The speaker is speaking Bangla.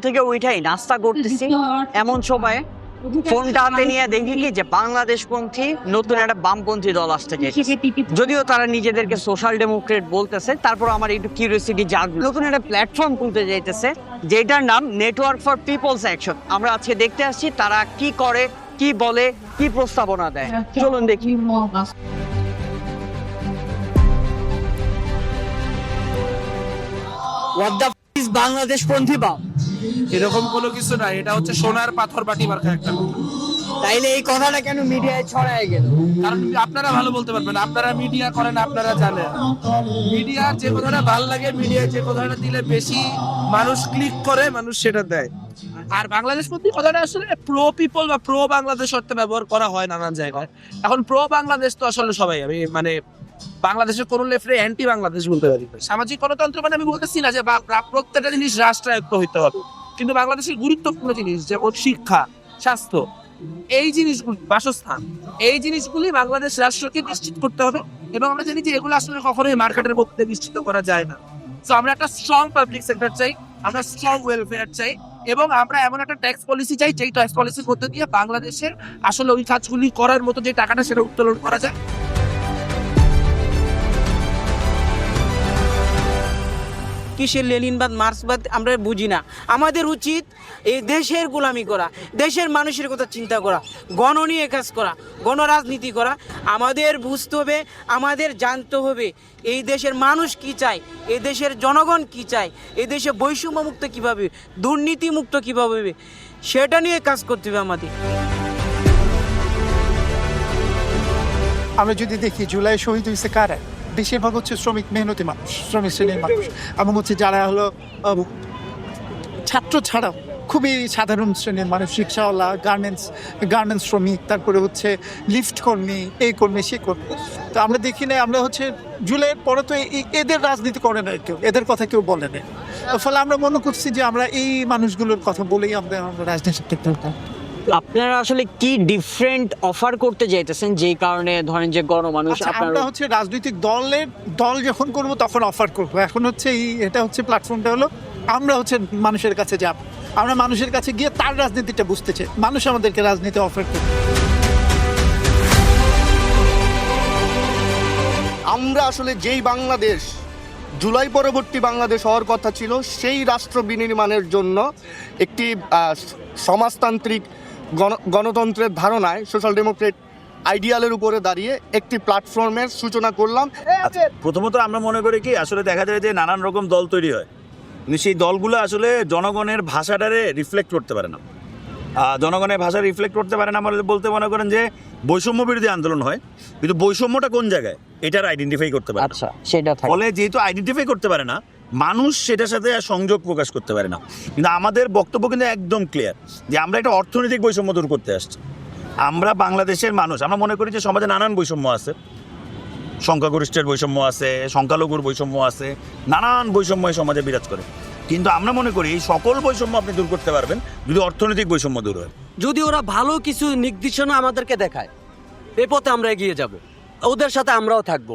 থেকে উঠাই নাস্তা করতেছি। এমন সময় ফোনটা হাতে নিয়ে দেখি কি যে বাংলাদেশ পন্থী নতুন একটা বামপন্থী দল আসতে গেছে। যদিও তারা নিজেদেরকে সোশ্যাল ডেমোক্রেট বলতেছে তারপর আমার একটু কিউরিয়াসিটি জাগলো নতুন একটা প্ল্যাটফর্ম খুলতে যাইতেছে যেটার নাম নেটওয়ার্ক ফর পিপলস অ্যাকশন আমরা আজকে দেখতে আসছি তারা কি করে কি বলে কি প্রস্তাবনা দেয়। চলুন দেখি। বাংলাদেশ পন্থী বাম এরকম কোনো কিছু নাই এটা হচ্ছে সোনার পাথর বাটি মার্কা একটা তাইলে এই কথাটা কেন মিডিয়ায় ছড়ায় গেল? কারণ আপনারা ভালো বলতে পারবেন আপনারা মিডিয়া করেন আপনারা জানেন। মিডিয়া যে কথাটা ভালো লাগে মিডিয়া যে কথাটা দিলে বেশি মানুষ ক্লিক করে মানুষ সেটা দেয়। আর বাংলাদেশ প্রতি কথাটা আসলে প্রো পিপল বা প্রো বাংলাদেশ অর্থে ব্যবহার করা হয় নানান জায়গায়। এখন প্রো বাংলাদেশ তো আসলে সবাই আমি মানে বাংলাদেশের কোন লেফটে অ্যান্টি বাংলাদেশ বলতে পারি। সামাজিক গণতন্ত্র মানে আমি বলতেছি না যে প্রত্যেকটা জিনিস রাষ্ট্রায়ত্ত হইতে হবে। কিন্তু বাংলাদেশের গুরুত্বপূর্ণ জিনিস যেমন শিক্ষা, স্বাস্থ্য, এই জিনিসগুলি, বাসস্থান, এই জিনিসগুলি বাংলাদেশ রাষ্ট্রকে নিশ্চিত করতে হবে এবং আমরা জানি যে এগুলো আসলে কখনোই মার্কেটের মধ্যে নিশ্চিত করা যায় না। তো আমরা একটা স্ট্রং পাবলিক সেক্টর চাই, আমরা স্ট্রং ওয়েলফেয়ার চাই এবং আমরা এমন একটা ট্যাক্স পলিসি চাই, যেই ট্যাক্স পলিসির মধ্যে দিয়ে বাংলাদেশের আসলে ওই কাজগুলি করার মতো যে টাকাটা সেটা উত্তোলন করা যায়। কিসের লেনিনবাদ, মার্ক্সবাদ আমরা বুঝি না। আমাদের উচিত এই দেশের গোলামি করা, দেশের মানুষের কথা চিন্তা করা গণ নিয়ে কাজ করা, গণরাজনীতি করা। আমাদের বুঝতে হবে, আমাদের জানতে হবে এই দেশের মানুষ কি চায়, এই দেশের জনগণ কি চায়, এই দেশে বৈষম্য মুক্ত কীভাবে দুর্নীতি মুক্ত কীভাবে সেটা নিয়ে কাজ করতে হবে আমাদের। আমরা যদি দেখি জুলাই শহীদ হয়েছে কারা? বেশিরভাগ হচ্ছে শ্রমিক মেহনতি মানুষ, শ্রমিক শ্রেণির মানুষ। এবং হচ্ছে যারা হলো ছাত্র ছাড়াও খুবই সাধারণ শ্রেণির মানুষ, রিক্সাওয়ালা গার্মেন্টস গার্মেন্টস শ্রমিক, তারপরে হচ্ছে লিফট কর্মী, এই কর্মী সে কর্মী। তো আমরা দেখি না আমরা হচ্ছে জুলাইয়ের পরে তো এদের রাজনীতি করে না কেউ, এদের কথা কেউ বলে না ফলে আমরা মনে করছি যে আমরা এই মানুষগুলোর কথা বলেই আমরা রাজনীতি করতে আপনারা আসলে কি ডিফারেন্ট অফার করতে যাইতেছেন? যেই কারণে ধরেন যে গণমানুষ আচ্ছা, আপনার আমরা হচ্ছে রাজনৈতিক দলের দল যখন করব তখন অফার করব। এখন হচ্ছে এই এটা হচ্ছে প্ল্যাটফর্মটা হলো আমরা হচ্ছে মানুষের কাছে যাব। আমরা মানুষের কাছে গিয়ে তার রাজনীতিটা বুঝতে চাই মানুষ আমাদেরকে রাজনীতি অফার করবে। আমরা আসলে যেই বাংলাদেশ জুলাই পরবর্তী বাংলাদেশ হওয়ার কথা ছিল সেই রাষ্ট্র বিনির্মাণের জন্য একটি সমাজতান্ত্রিক গণ গণতন্ত্রের ধারণায় সোশ্যাল ডেমোক্রেট আইডিয়ালের উপরে দাঁড়িয়ে একটি প্ল্যাটফর্মের সূচনা করলাম। আচ্ছা, প্রথমত আমরা মনে করি কি আসলে দেখা যায় যে নানান রকম দল তৈরি হয়। কিন্তু সেই দলগুলো আসলে জনগণের ভাষাটারে রিফ্লেক্ট করতে পারে না। জনগণের ভাষা রিফ্লেক্ট করতে পারে না আমরা বলতে মনে করেন যে বৈষম্য বিরোধী আন্দোলন হয়। কিন্তু বৈষম্যটা কোন জায়গায়? এটার আইডেন্টিফাই করতে পারে আচ্ছা সেটা ফলে যেহেতু আইডেন্টিফাই করতে পারে না মানুষ সেটার সাথে সংযোগ প্রকাশ করতে পারে না। কিন্তু আমাদের বক্তব্য কিন্তু একদম ক্লিয়ার যে আমরা একটা অর্থনৈতিক বৈষম্য দূর করতে আসছি। আমরা বাংলাদেশের মানুষ, আমরা মনে করি যে সমাজে নানান বৈষম্য আছে। সংখ্যাগরিষ্ঠের বৈষম্য আছে, সংখ্যালঘুর বৈষম্য আছে, নানান বৈষম্য সমাজে বিরাজ করে। কিন্তু আমরা মনে করি সকল বৈষম্য আপনি দূর করতে পারবেন যদি অর্থনৈতিক বৈষম্য দূর হয়। যদি ওরা ভালো কিছু নির্দেশনা আমাদেরকে দেখায়, এ পথে আমরা এগিয়ে যাব, ওদের সাথে আমরাও থাকব।